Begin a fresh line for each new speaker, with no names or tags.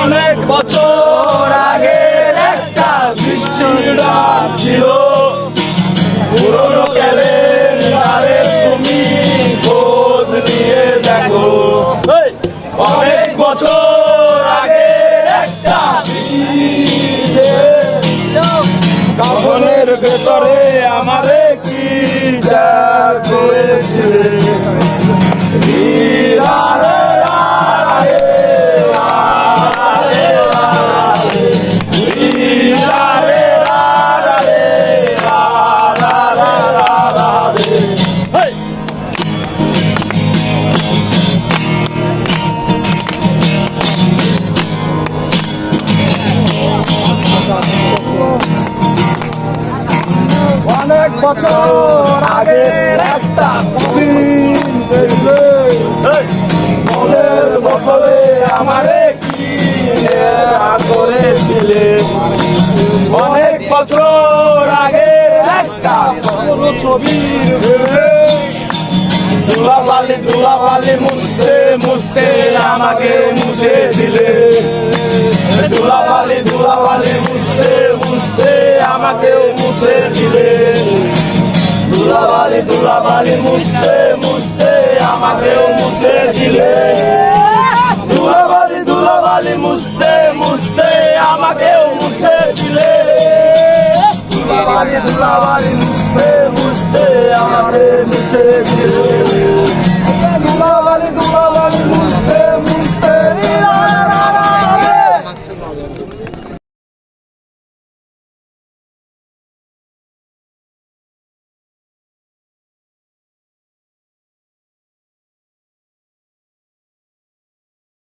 অনেক বছর আগের একটা বৃষ্টির রাত ছিল। পুরনো ক্যালেন্ডারে তুমি খোঁজ নিয়ে দেখো। অনেক বছর আগের একটা কাফনের ভেতরে আমারে কি যা করেছে? অনেক বছর আগের একটা দিন দেখবে মনের বদলে আমারে কি করেছিলে। অনেক বছর আগের একটা ভেবে ধুলাবালি ধুলাবালি মুছতে মুছতে আমাকে ধুলাবালি মুছতে মুছতে আমাকেও মুছে দিলে। ধুলাবালি ধুলাবালি মুছতে মুছতে আমাকেও মুছে দিলে। ধুলাবালি ধুলাবালি মুছতে